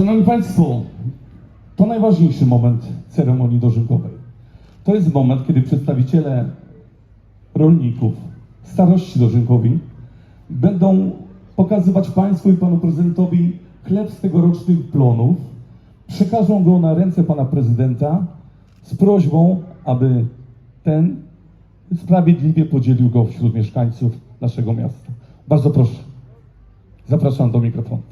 Szanowni Państwo, to najważniejszy moment ceremonii dożynkowej. To jest moment, kiedy przedstawiciele rolników, starości dożynkowi będą pokazywać Państwu i Panu Prezydentowi chleb z tegorocznych plonów. Przekażą go na ręce Pana Prezydenta z prośbą, aby ten sprawiedliwie podzielił go wśród mieszkańców naszego miasta. Bardzo proszę. Zapraszam do mikrofonu.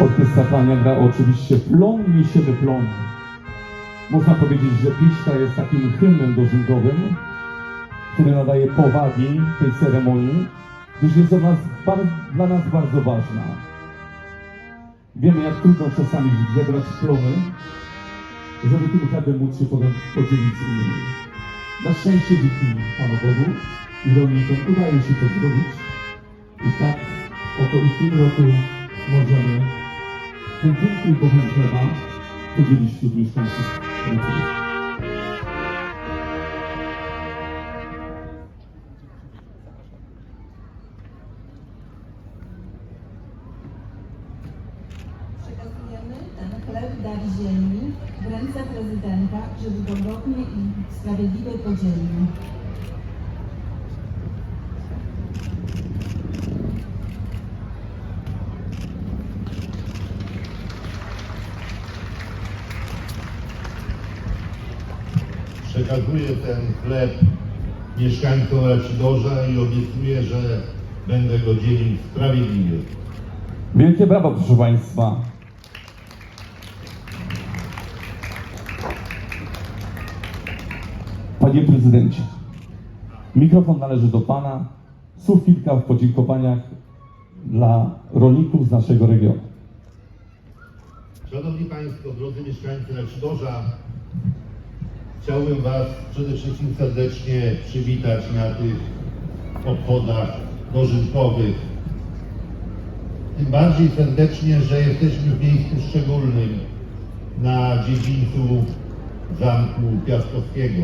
Orkiestra Plania gra oczywiście plon, niesiemy plon. Można powiedzieć, że piśka jest takim hymnem dożynkowym, który nadaje powagi tej ceremonii, gdyż jest dla nas, dla nas bardzo ważna. Wiemy, jak trudno czasami zebrać plony, żeby tym chlebem móc się potem podzielić z innymi. Na szczęście dzięki Panu Bogu i rolnikom udaje się to zrobić. I tak oto i w tym roku możemy piękny bochem chleba podzielić wśród mieszkańców dar ziemi w ręce prezydenta, żeby go godnie i sprawiedliwie podzielił. Przekazuję ten chleb mieszkańcom Racidorza i obiecuję, że będę go dzielił sprawiedliwie. Wielkie brawa, proszę Państwa. Panie Prezydencie, mikrofon należy do Pana. Słów kilka w podziękowaniach dla rolników z naszego regionu. Szanowni Państwo, drodzy mieszkańcy Racidorza, chciałbym Was przede wszystkim serdecznie przywitać na tych obchodach dożynkowych. Tym bardziej serdecznie, że jesteśmy w miejscu szczególnym na dziedzińcu Zamku Piastowskiego.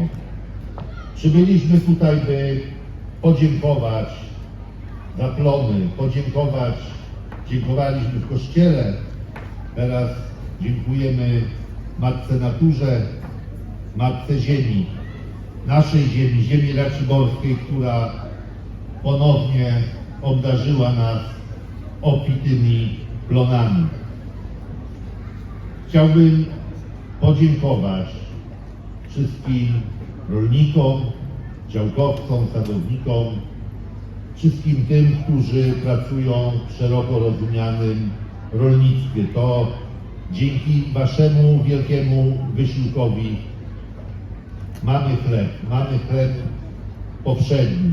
Przybyliśmy tutaj, by podziękować za plony, podziękować, dziękowaliśmy w kościele, teraz dziękujemy Matce Naturze, Matce Ziemi, naszej ziemi, ziemi raciborskiej, która ponownie obdarzyła nas obfitymi plonami. Chciałbym podziękować wszystkim rolnikom, działkowcom, sadownikom, wszystkim tym, którzy pracują w szeroko rozumianym rolnictwie. To dzięki Waszemu wielkiemu wysiłkowi mamy chleb, mamy chleb powszedni.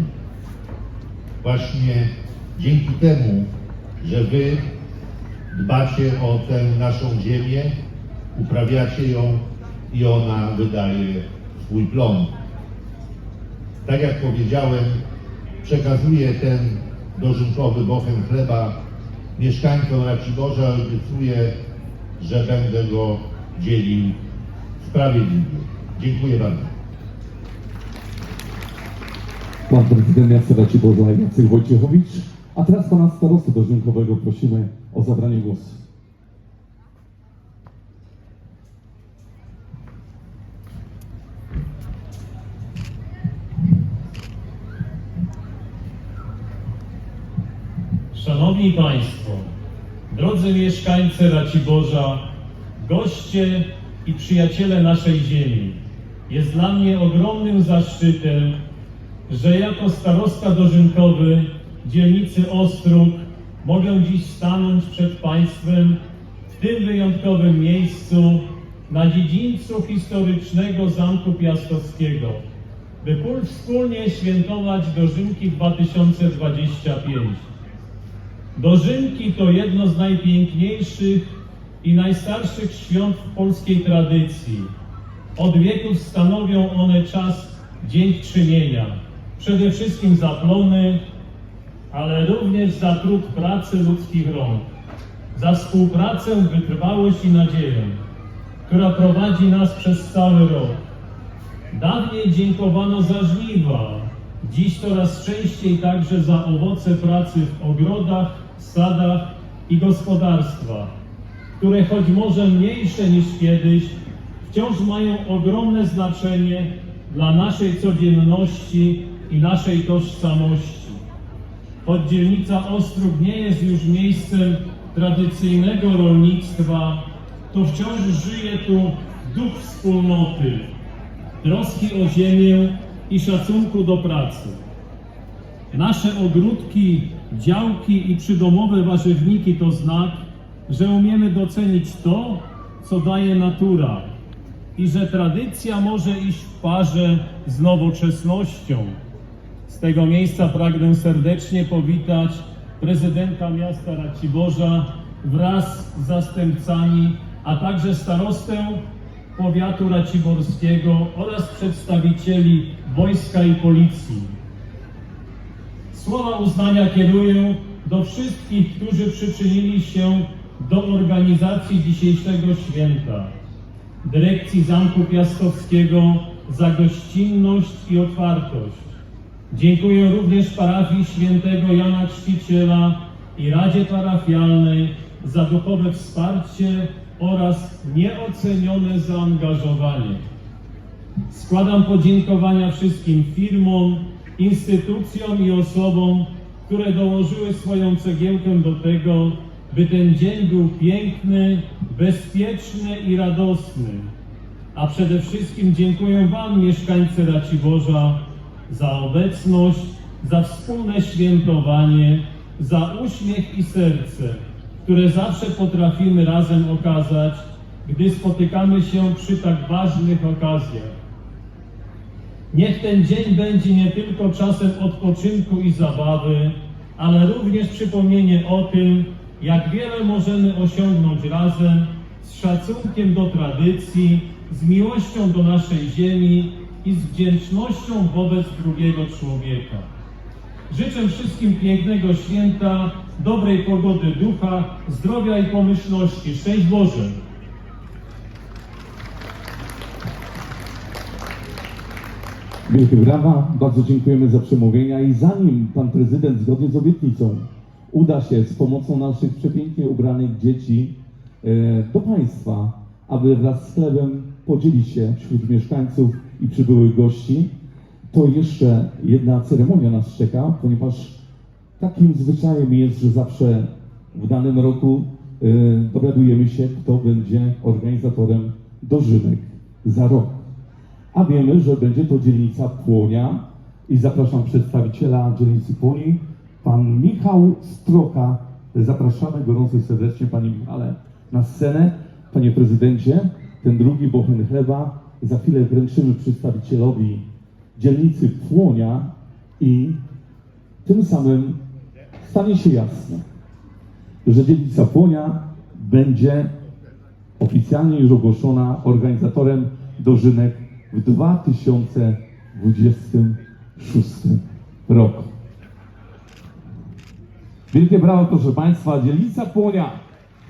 Właśnie dzięki temu, że Wy dbacie o tę naszą ziemię, uprawiacie ją i ona wydaje swój plon. Tak jak powiedziałem, przekazuję ten dożynkowy bochem chleba mieszkańcom Raciborza obiecuję, że będę go dzielił sprawiedliwie. Dziękuję bardzo. Pan Prezydent Miasta Raciborza Jacek Wojciechowicz. A teraz Pana Starostę Dożynkowego prosimy o zabranie głosu. Szanowni Państwo, drodzy mieszkańcy Raciborza, goście i przyjaciele naszej ziemi, jest dla mnie ogromnym zaszczytem, że jako starosta dożynkowy dzielnicy Ostróg mogę dziś stanąć przed Państwem w tym wyjątkowym miejscu na dziedzińcu historycznego Zamku Piastowskiego, by pól- wspólnie świętować Dożynki 2025. Dożynki to jedno z najpiękniejszych i najstarszych świąt w polskiej tradycji. Od wieków stanowią one czas dziękczynienia. Przede wszystkim za plony, ale również za trud pracy ludzkich rąk. Za współpracę, wytrwałość i nadzieję, która prowadzi nas przez cały rok. Dawniej dziękowano za żniwa, Dziś coraz częściej także za owoce pracy w ogrodach, sadach i gospodarstwach, które choć może mniejsze niż kiedyś, wciąż mają ogromne znaczenie dla naszej codzienności i naszej tożsamości. Choć dzielnica Ostrów nie jest już miejscem tradycyjnego rolnictwa, to wciąż żyje tu duch wspólnoty, troski o ziemię i szacunku do pracy. Nasze ogródki, działki i przydomowe warzywniki to znak, że umiemy docenić to, co daje natura i że tradycja może iść w parze z nowoczesnością. Z tego miejsca pragnę serdecznie powitać prezydenta miasta Raciborza wraz z zastępcami, a także starostę powiatu raciborskiego oraz przedstawicieli wojska i policji. Słowa uznania kieruję do wszystkich, którzy przyczynili się do organizacji dzisiejszego święta. Dyrekcji Zamku Piastowskiego za gościnność i otwartość. Dziękuję również parafii świętego Jana Chrzciciela i Radzie Parafialnej za duchowe wsparcie oraz nieocenione zaangażowanie. Składam podziękowania wszystkim firmom, instytucjom i osobom, które dołożyły swoją cegiełkę do tego, by ten dzień był piękny, bezpieczny i radosny. A przede wszystkim dziękuję Wam, mieszkańcy Raciborza, za obecność, za wspólne świętowanie, za uśmiech i serce, które zawsze potrafimy razem okazać, gdy spotykamy się przy tak ważnych okazjach. Niech ten dzień będzie nie tylko czasem odpoczynku i zabawy, ale również przypomnienie o tym, jak wiele możemy osiągnąć razem z szacunkiem do tradycji, z miłością do naszej ziemi i z wdzięcznością wobec drugiego człowieka. Życzę wszystkim pięknego święta, dobrej pogody ducha, zdrowia i pomyślności. Szczęść Boże! Wielkie brawa, bardzo dziękujemy za przemówienia i zanim pan prezydent zgodnie z obietnicą uda się z pomocą naszych przepięknie ubranych dzieci e, do państwa, aby wraz z chlebem podzielić się wśród mieszkańców i przybyłych gości, to jeszcze jedna ceremonia nas czeka, ponieważ takim zwyczajem jest, że zawsze w danym roku e, dowiadujemy się, kto będzie organizatorem dożynek za rok. A wiemy, że będzie to dzielnica Płonia i zapraszam przedstawiciela dzielnicy Płoni, pan Michał Stroka. Zapraszamy gorąco i serdecznie, panie Michale, na scenę. Panie prezydencie, ten drugi bochen chleba za chwilę wręczymy przedstawicielowi dzielnicy Płonia i tym samym stanie się jasne, że dzielnica Płonia będzie oficjalnie już ogłoszona organizatorem dożynek w 2026 roku. Wielkie brawo, proszę Państwa, dzielnica Płonia,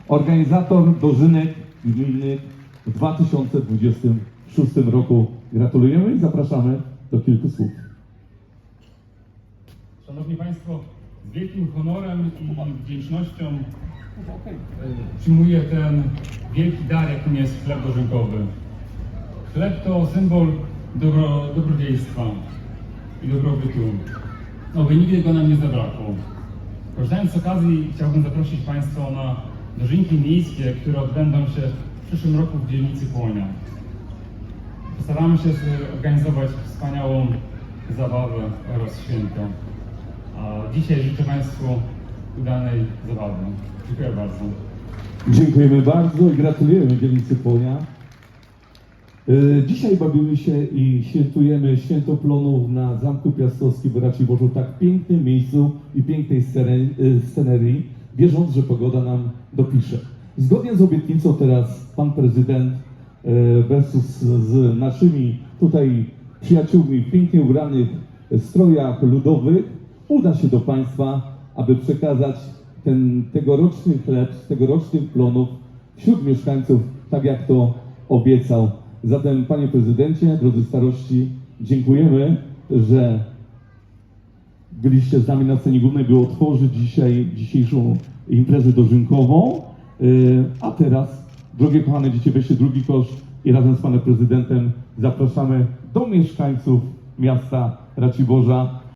organizator dożynek gminnych w 2026 roku. Gratulujemy i zapraszamy do kilku słów. Szanowni Państwo, z wielkim honorem i wdzięcznością e, przyjmuję ten wielki dar, jakim jest chleb dożynkowy. Chleb to symbol dobro, dobrodziejstwa i dobrobytu. Oby nigdy go nam nie zabrakło. Korzystając z okazji chciałbym zaprosić Państwa na dożynki miejskie, które odbędą się przyszłym roku w dzielnicy Płonia. Postaramy się zorganizować wspaniałą zabawę oraz święto. A dzisiaj życzę Państwu udanej zabawy. Dziękuję bardzo. Dziękujemy bardzo i gratulujemy dzielnicy Płonia. E, Dzisiaj bawimy się i świętujemy Święto Plonów na Zamku Piastowskim w Raciborzu, tak pięknym miejscu i pięknej e, scenerii, wierząc, że pogoda nam dopisze. Zgodnie z obietnicą teraz pan prezydent e, versus z naszymi tutaj przyjaciółmi w pięknie ubranych strojach ludowych uda się do państwa, aby przekazać ten tegoroczny chleb z tegorocznych plonów wśród mieszkańców, tak jak to obiecał. Zatem, panie prezydencie, drodzy starości, dziękujemy, że byliście z nami na scenie głównej, by otworzyć dzisiaj dzisiejszą imprezę dożynkową. Yy, A teraz, drogie kochane dzieci, weźcie drugi kosz i razem z panem prezydentem zapraszamy do mieszkańców miasta Raciborza